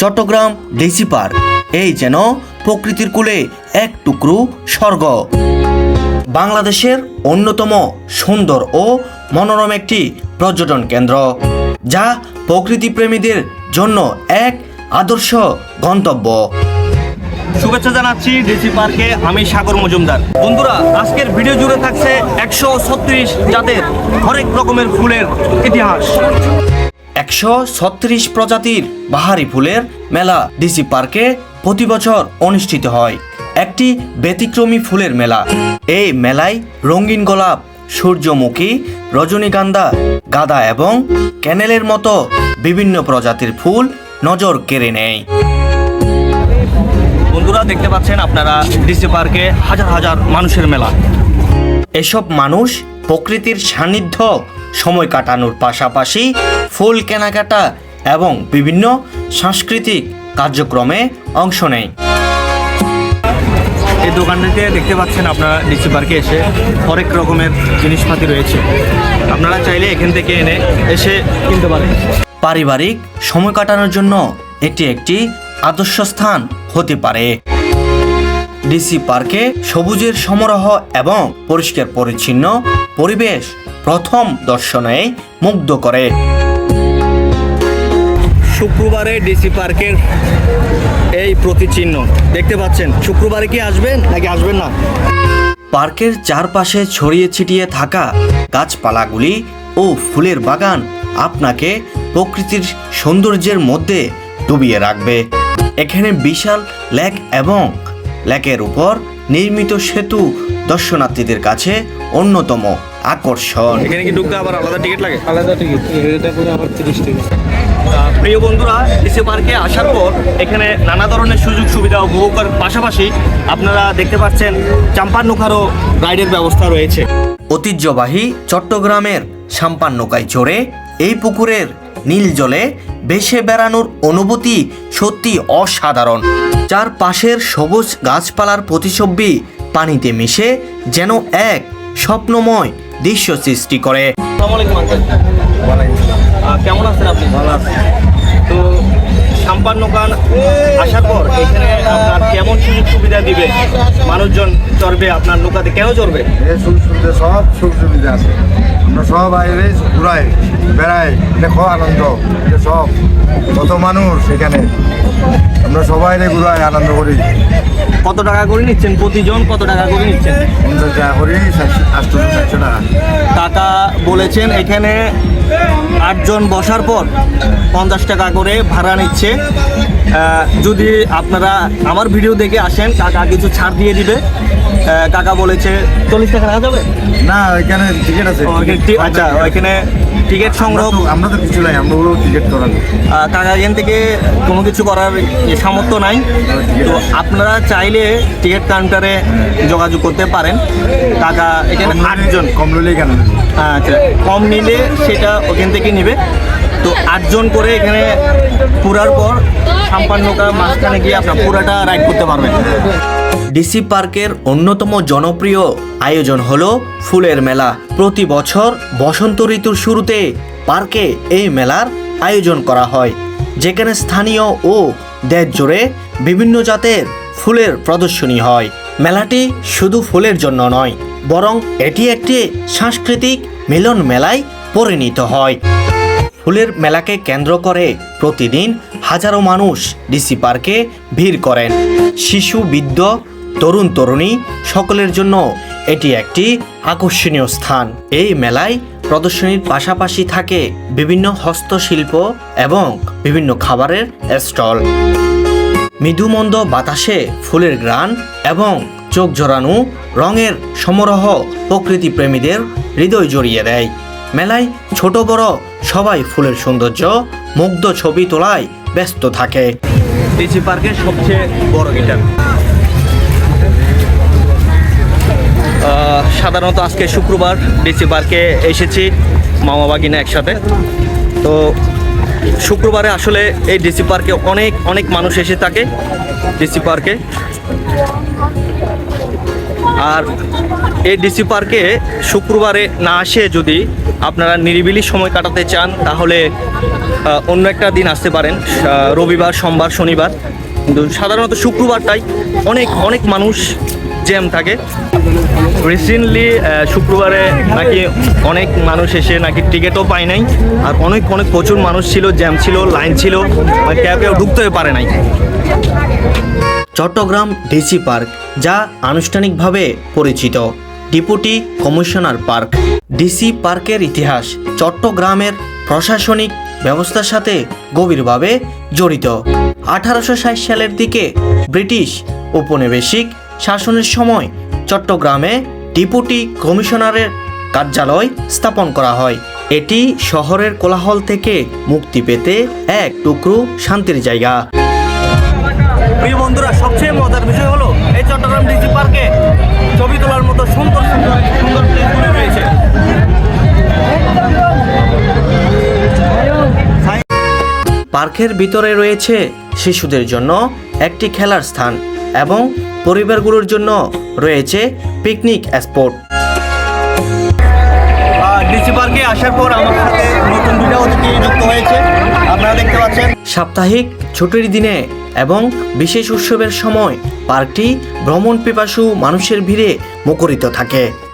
Chittagong DC park এই যেন প্রকৃতির কূলে এক টুকরো স্বর্গ। বাংলাদেশের অন্যতম সুন্দর ও মনোরম একটি পর্যটন কেন্দ্র, যা প্রকৃতিপ্রেমীদের জন্য এক আদর্শ গন্তব্য। শুভেচ্ছা জানাচ্ছি ডিসি পার্কে আমি সাগর মজুমদার। বন্ধুরা, আজকের ভিডিও জুড়ে থাকছে একশো ছত্রিশ জাতের হরেক রকমের ফুলের ইতিহাস। একশো ছত্রিশ প্রজাতির বাহারি ফুলের মেলা ডিসি পার্কে প্রতি বছর অনুষ্ঠিত হয়। একটি ব্যতিক্রমী ফুলের মেলা। এই মেলায় রঙিন গোলাপ, সূর্যমুখী, রজনীগন্ধা, গাঁদা এবং ক্যানেলের মতো বিভিন্ন প্রজাতির ফুল নজর কেড়ে নেয়। বন্ধুরা, দেখতে পাচ্ছেন আপনারা ডিসি পার্কে হাজার হাজার মানুষের মেলা। এসব মানুষ প্রকৃতির সান্নিধ্য সময় কাটানোর পাশাপাশি ফুল কেনাকাটা এবং বিভিন্ন সাংস্কৃতিক কার্যক্রমে অংশ নেয়। এই দোকানটিতে দেখতে পাচ্ছেন আপনারা ডিসি পার্কে এসে হরেক রকমের জিনিসপাতি রয়েছে। আপনারা চাইলে এখান থেকে এনে এসে কিনতে পারেন। পারিবারিক সময় কাটানোর জন্য এটি একটি আদর্শ স্থান হতে পারে। ডিসি পার্কে সবুজের সমারোহ এবং পরিষ্কার পরিচ্ছন্ন পরিবেশ প্রথম দর্শনে মুগ্ধ করে। শুক্রবারে ডিসি পার্কের এই প্রতিচিহ্ন। দেখতে পাচ্ছেন শুক্রবারে কি আসবেন নাকি আসবেন না? পার্কের চারপাশে ছড়িয়ে ছিটিয়ে থাকা গাছপালাগুলি ও ফুলের বাগান আপনাকে প্রকৃতির সৌন্দর্যের মধ্যে ডুবিয়ে রাখবে। এখানে বিশাল লেক এবং লেকের উপর নির্মিত সেতু দর্শনার্থীদের কাছে অন্যতম। আকর্ষণ। এখানে কি ঢুকতে আবার আলাদা টিকিট লাগে? আলাদা টিকিট এটা করে আবার তিরিশ টাকা আহ, প্রিয় বন্ধুরা ডিসি পার্কে আসার পর এখানে নানা ধরনের সুযোগ সুবিধা উপভোগ করার পাশাপাশি আপনারা দেখতে পাচ্ছেন চাম্পার নৌকারও রাইডের ব্যবস্থা রয়েছে। ঐতিহ্যবাহী চট্টগ্রামের সাম্পান নৌকায় চড়ে এই পুকুরের নীল জলে ভেসে বেড়ানোর অনুভূতি সত্যি অসাধারণ। চার পাশের সবুজ গাছপালার প্রতিছবি পানিতে মিশে যেন এক স্বপ্নময় দৃশ্য সৃষ্টি করে। কেমন আছেন আপনি? ভালো আছেন তো সাম্পান নৌকান আসার পর এখানে আপনার কেমন সুযোগ সুবিধা দিবে? মানুষজন চড়বে আপনার নৌকাতে কেন চড়বে? সুযোগ সুবিধা সব সুযোগ সুবিধা আছে। আমরা সব বাইরে ঘুরাই বেড়াই দেখো আনন্দ। এটা সব কত মানুষ এখানে। আমরা সবাই ঘুরাই আনন্দ করি। কত টাকা করে নিচ্ছেন প্রতিজন? কত টাকা করে নিচ্ছেন? টাকা বলেছেন এখানে আটজন বসার পর পঞ্চাশ টাকা করে ভাড়া নিচ্ছে। যদি আপনারা আমার ভিডিও দেখে আসেন কাকা কিছু ছাড় দিয়ে দিবে। কাকা বলেছে চল্লিশ টাকা রাখা যাবে? না টিকিট আছে। ওইখানে আচ্ছা ওইখানে টিকিট সংগ্রহ আমরা তো কিছু নাই আমরা ওগুলো টিকিট আহ, কাকা এখান থেকে কোনো কিছু করার সামর্থ্য নাই। তো আপনারা চাইলে টিকিট কাউন্টারে যোগাযোগ করতে পারেন। কাকা এখানে আটজন। কম লইলেই কেন আচ্ছা। কম নিলে সেটা ওখান থেকে নিবে। তো আটজন করে এখানে পুরার পর সাম্পান নৌকা মাঝখানে গিয়ে আপনার পুরাটা রাইড করতে পারবেন। ডিসি পার্কের অন্যতম জনপ্রিয় আয়োজন হলো ফুলের মেলা। প্রতি বছর বসন্ত ঋতুর শুরুতে পার্কে এই মেলার আয়োজন করা হয়, যেখানে স্থানীয় ও দেশ জুড়ে বিভিন্ন জাতের ফুলের প্রদর্শনী হয়। মেলাটি শুধু ফুলের জন্য নয়, বরং এটি একটি সাংস্কৃতিক মিলন মেলায় পরিণত হয়। ফুলের মেলাকে কেন্দ্র করে প্রতিদিন হাজারো মানুষ ডিসি পার্কে ভিড় করেন। শিশু, বৃদ্ধ তরুণ তরুণী সকলের জন্য এটি একটি আকর্ষণীয় স্থান। এই মেলায় প্রদর্শনীর পাশাপাশি থাকে বিভিন্ন হস্তশিল্প এবং বিভিন্ন খাবারের স্টল। মৃদুমন্দ বাতাসে ফুলের গ্রান এবং চোখ জোড়ানো রঙের সমারোহ প্রকৃতি প্রেমীদের হৃদয় জড়িয়ে দেয়। মেলায় ছোট বড় সবাই ফুলের সৌন্দর্য, মুগ্ধ ছবি তোলায় ব্যস্ত থাকে। ডিসি পার্কের সবচেয়ে বড় গিটার সাধারণত আজকে শুক্রবার ডিসি পার্কে এসেছি, মামা বাগিনা একসাথে। তো শুক্রবারে আসলে এই ডিসি পার্কে অনেক অনেক মানুষ এসে থাকে ডিসি পার্কে। আর এই ডিসি পার্কে শুক্রবারে না আসে যদি আপনারা নিরিবিলি সময় কাটাতে চান, তাহলে অন্য একটা দিন আসতে পারেন রবিবার, সোমবার, শনিবার। কিন্তু সাধারণত শুক্রবারটাই অনেক অনেক মানুষ জ্যাম থাকে। রিসেন্টলি শুক্রবারে নাকি অনেক মানুষ এসে নাকি টিকিটও পায় নাই। আর অনেক অনেক প্রচুর মানুষ ছিল, জ্যাম ছিল, লাইন ছিল কেউ কেউ ঢুকতে পারে নাই। চট্টগ্রাম ডিসি পার্ক, যা আনুষ্ঠানিকভাবে পরিচিত, ডিপুটি কমিশনার পার্ক। ডিসি পার্কের ইতিহাস চট্টগ্রামের প্রশাসনিক ব্যবস্থার সাথে গভীরভাবে জড়িত। আঠারোশো ষাট সালের দিকে ব্রিটিশ উপনিবেশিক শাসনের সময় চট্টগ্রামে ডিপুটি কমিশনারের কার্যালয় স্থাপন করা হয়। এটি শহরের কোলাহল থেকে মুক্তি পেতে এক টুকরো শান্তির জায়গা। প্রিয় বন্ধুরা সবচেয়ে মজার বিষয় হলো এই চট্টগ্রাম ডিসি পার্কে ছবি তোলার মতো সুন্দর সুন্দর সুন্দর প্লেসগুলি রয়েছে। পার্কের ভিতরে রয়েছে শিশুদের জন্য একটি খেলার স্থান। এবং পরিবারগুলোর জন্য রয়েছে পিকনিক স্পট। ডিসি পার্কে আসার পর আমার সাথে নতুন দুটো অতিথি যুক্ত হয়েছে। আপনারা দেখতে পাচ্ছেন। সাপ্তাহিক ছুটির দিনে এবং বিশেষ উৎসবের সময় পার্কটি ভ্রমণ পিপাসু মানুষের ভিড়ে মুখরিত থাকে।